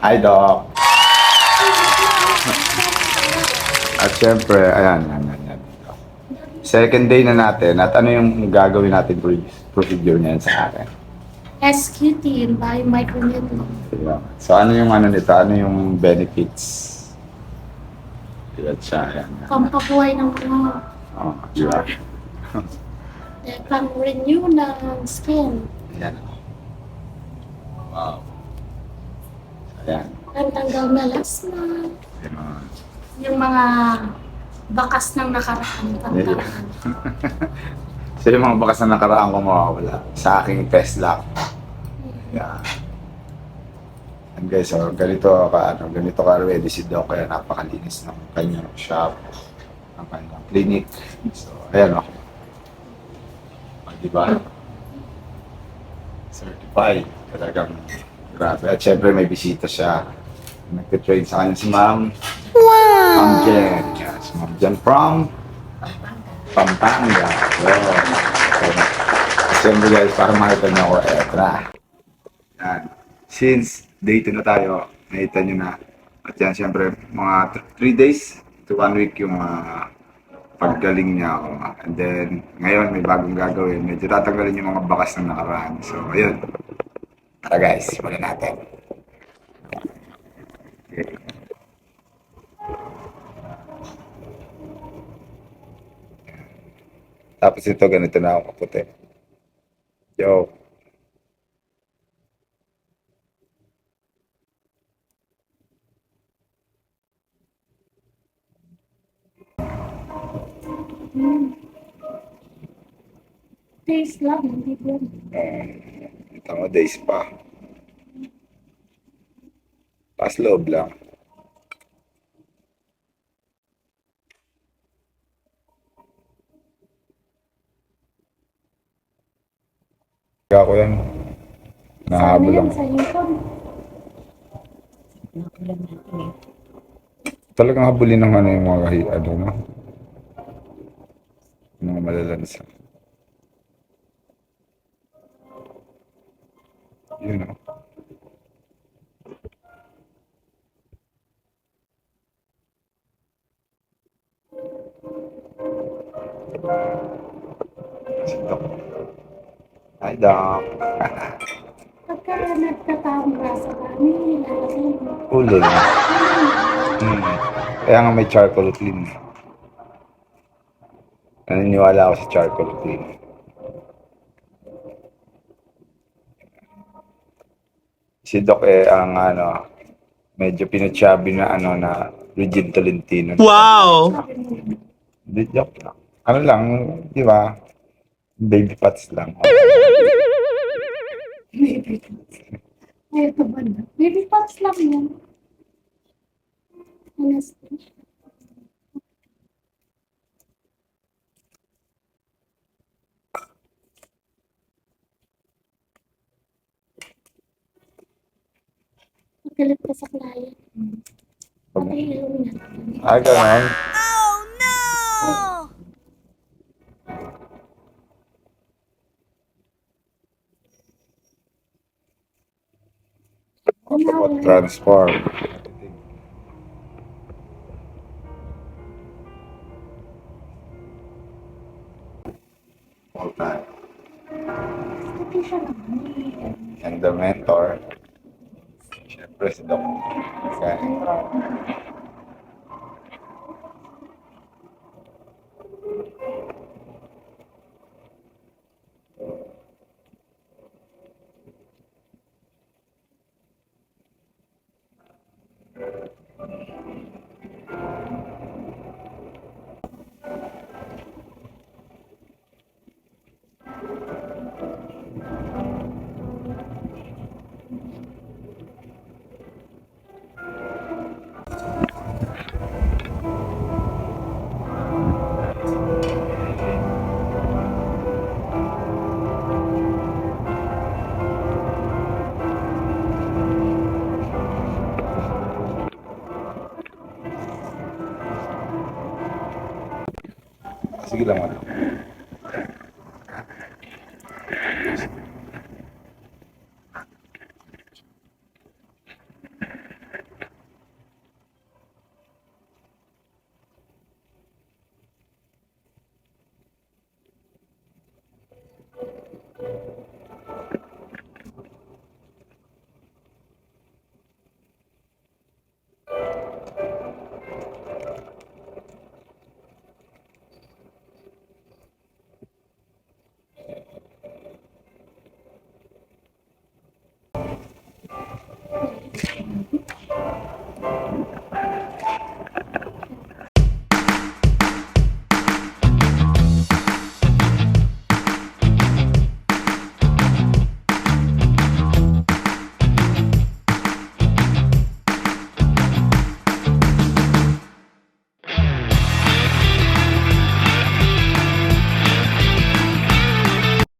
Hi, Doc. At syempre, ayan, ayan, ayan. Second day na natin at ano yung gagawin natin procedure niyan sa akin? SQT by microneedling. Diba? So ano yung ano nito? Ano yung benefits? Diba siya? Ayan. Pampabuhay ng mga... Oh, diba? Eh, pang-renew ng skin. Ayan. Wow. Ayan. Pantanggal melasma. Ayan. Yung mga bakas ng nakaraan. Pantanggal. So yung mga bakas na nakaraan ko mawawala sa aking test lang. Yeah. And guys, so ganito ka ano, ganito ka ready si Doc kaya napakalinis ng kanyang shop, ng kanyang clinic. So, ayan ako. Di ba? Certified. Talagang grabe. At syempre may bisita siya. Nagtitrain sa kanya si Ma'am. Wow! Ma'am Jen. Yes, Ma'am Jen from Pampanga. So, Siyempre guys, para makita niyo ako, eto na. Yan. Since day 2 na tayo, nakita niyo na. At yan, siyempre, mga 3 days to 1 week yung mga paggaling niya ako. And then, ngayon may bagong gagawin. Medyo tatanggalin yung mga bakas ng nakaraan. So, ayun. Tara guys, simulan natin. Okay. Tapos ito, ganito na ako kaputi. Yo. Taste lang, hindi din. Um, ito mo, days pa. Pas loob lang. Kaya ko yan. Nahabol yan? lang. Sa hipon? Talagang habulin ng ano yung mga kahi, ano, no? Mga malalansa. Yun, no? Si Doc. Hi, Doc. Pagka nagkataong grasa kami, lalagay mo. Ulo na. Hmm. Kaya nga may charcoal clean. Naniniwala ako sa charcoal clean. Si Doc eh ang ano, medyo pinatsabi na ano na Regine Tolentino. Wow! Di joke lang. Ano lang, di ba? Baby pats lang. Baby pots. Ay, ito ba na? Baby pots lang yan. Anesthesia. Magalit ka sa client. Pati ilong niya. Ah, ganun. Autobot transform. All time. Anesthesia naman. And the mentor, si Doc. Okay. conseguir, Amanda.